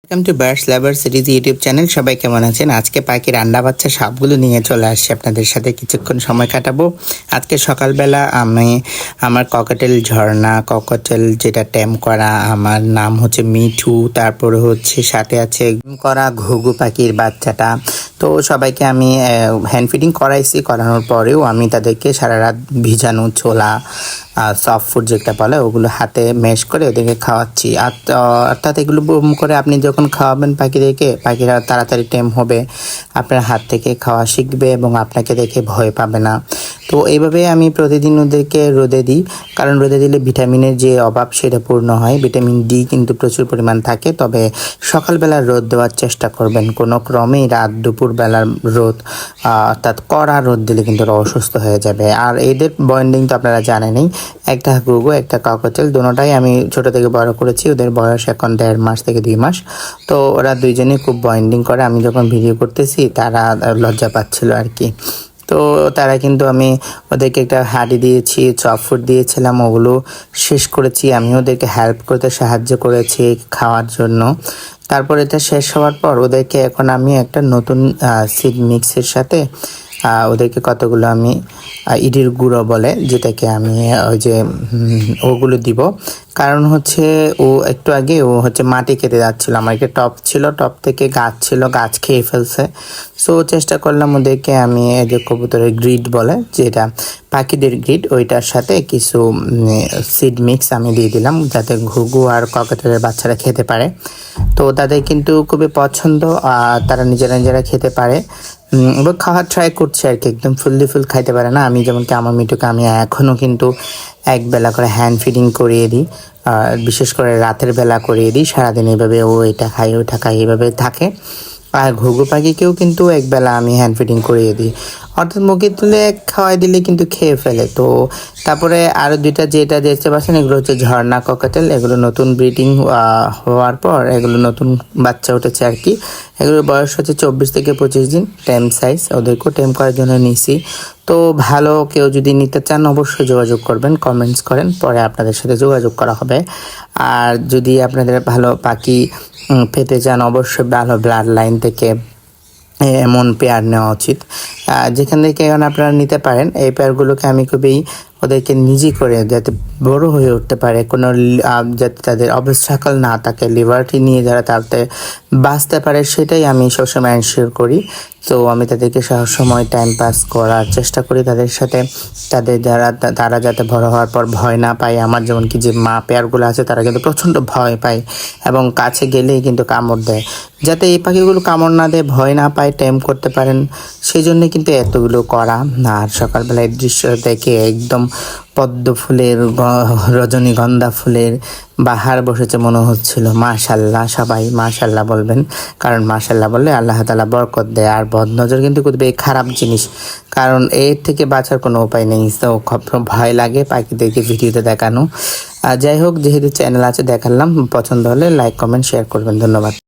Welcome to birds lover series YouTube channel সবাই কেমন আছেন? আজকে পাখির আন্ডা বাচ্চা সবগুলো নিয়ে চলে আসছি আপনাদের সাথে। কিছুক্ষণ সময় কাটাবো। আজকে সকালবেলা আমি আমার ককাটেল ঝর্ণা ককাটেল যেটা ট্যাম করা, আমার নাম হচ্ছে মিঠু, তারপরে হচ্ছে সাথে আছে করা ঘুঘু পাখির বাচ্চাটা। তো সবাইকে আমি হ্যান্ড ফিডিং করাইছি। করানোর পরেও আমি তাদেরকে সারা রাত ভিজানো ছোলা সফট ফুড যেটা বলে, ওগুলো হাতে মেশ করে ওদেরকে খাওয়াচ্ছি। আর অর্থাৎ এগুলো বুম করে আপনি যখন খাওয়াবেন পাখিদেরকে, পাখিরা তাড়াতাড়ি টেম হবে। আপনার হাত থেকে খাওয়া শিখবে এবং আপনাকে দেখে ভয় পাবে না। তো এইভাবে আমি প্রতিদিন ওদেরকে রোদে দিই। কারণ রোদে দিলে ভিটামিনের যে অভাব সেটা পূর্ণ হয়। ভিটামিন ডি কিন্তু প্রচুর পরিমাণ থাকে। তবে সকালবেলা রোদ দেওয়ার চেষ্টা করবেন। কোনো ক্রমেই রাত দুপুর বেলার রোদ অর্থাৎ কড়া রোদ দিলে কিন্তু ওরা অসুস্থ হয়ে যাবে। আর এদের বন্ডিং তো আপনারা জানেনই একটা গুগু, একটা কাকটেল দুটোটাই আমি ছোট থেকে বড় করেছি। ওদের বয়স এখন দেড় মাস থেকে দুই মাস। তো ওরা দুইজনে খুব বন্ডিং করে। আমি যখন ভিডিও করতেছি, তারা লজ্জা পাচ্ছিল আর কি। তো তারা কিন্তু আমি ওদেরকে একটা হাঁড়ি দিয়েছি, চপ ফুড দিয়েছিলাম, ওগুলো শেষ করেছি। আমি ওদেরকে হেল্প করতে সাহায্য করেছি খাওয়ার জন্য। তারপর এটা শেষ হওয়ার পর ওদেরকে এখন আমি একটা নতুন সিড মিক্সের সাথে ওদেরকে কতগুলো আমি ইডির গুঁড়ো বলে, যেটাকে আমি ওই যে ওগুলো দিব। কারণ হচ্ছে ও একটু আগে ও হচ্ছে মাটি কেটে যাচ্ছিল। আমার একটা টপ ছিল, টপ থেকে গাছ ছিল, গাছ খেয়ে ফেলছে। সো চেষ্টা করলাম ওদেরকে আমি যে কবুতরের গ্রিড বলে, যেটা পাখিদের গ্রিড ওইটার সাথে কিছু সিড মিক্স আমি দিয়ে দিলাম, যাতে ঘুঘু আর ককাটেলের বাচ্চারা খেতে পারে। তো তাদের কিন্তু খুবই পছন্দ আর তারা নিজেরা নিজেরা খেতে পারে। এবং খাওয়ার ট্রাই করছে আর কি, একদম ফুললি ফুল খাইতে পারে না। আমি যেমন কি আমার মিটুকে আমি এখনও কিন্তু এক বেলা করে হ্যান্ড ফিডিং করিয়ে দিই বিশেষ করে রাতের বেলা করিয়ে দিই, সারাদিন এইভাবে ও এটা খাই ওটা খাই এইভাবে থাকে। আর ঘুঘু পাখিকেও কিন্তু একবেলা আমি হ্যান্ড ফিডিং করিয়ে দিই। অর্থাৎ মুখে তুলে খাওয়াই দিলে কিন্তু খেয়ে ফেলে। তো তারপরে আরও দুইটা যেটা দেখতে পাচ্ছেন, এগুলো হচ্ছে ঝর্ণা ককাটেল এগুলো নতুন ব্রিডিং হওয়ার পর এগুলো নতুন বাচ্চা উঠেছে আর কি। এগুলোর বয়স হচ্ছে চব্বিশ থেকে পঁচিশ দিন, টেম সাইজ ওদেরকেও টেম করার জন্য নিছি। তো ভালো কেউ যদি নিতে চান, অবশ্যই যোগাযোগ করবেন কমেন্টস করেন, পরে আপনাদের সাথে যোগাযোগ করা হবে। আর যদি আপনাদের ভালো পাখি পেতে চান, অবশ্যই ভালো ব্লাড লাইন থেকে এমন পেয়ার নেওয়া উচিত। যেখান থেকে আপনারা নিতে পারেন এই পেয়ারগুলোকে আমি খুবই ওদেরকে নিজে করে যাতে বড় হয়ে উঠতে পারে, কোনো যাতে তাদের অবস্ট্রাকল না থাকে লিবার্টি নিয়ে যারা তাতে বাঁচতে পারে, সেটাই আমি সবসময় এনশিওর করি। তো আমি তাদেরকে সবসময় টাইম পাস করার চেষ্টা করি তাদের সাথে। তাদের যারা, তারা যাতে বড় হওয়ার পর ভয় না পায়, আমার যেমন কি যে মা পেয়ারগুলো আছে, তারা কিন্তু প্রচণ্ড ভয় পায় এবং কাছে গেলেই কিন্তু কামড় দেয়। যাতে এই পাখিগুলো কামড় না দেয়, ভয় না পায় টাইম করতে পারেন সেই জন্য কিন্তু এতগুলো করা। আর সকালবেলায় দৃশ্য দেখে একদম পদ্ম ফুলের রজনীগন্ধা ফুলের বাহার বসেছে মনে হচ্ছিল। মাশাল্লাহ, সবাই মাশাল্লাহ বলবেন। কারণ মাশাল্লাহ বললে আল্লাহ তালা বরকত দেয়। আর বদনজর কিন্তু খুবই খারাপ জিনিস। কারণ এর থেকে বাঁচার কোনো উপায় নেই। তো ভয় লাগে পাখিদেরকে ভিডিওতে দেখানো। আর যাই হোক, যেহেতু চ্যানেল আছে, দেখালাম। পছন্দ হলে লাইক কমেন্ট শেয়ার করবেন। ধন্যবাদ।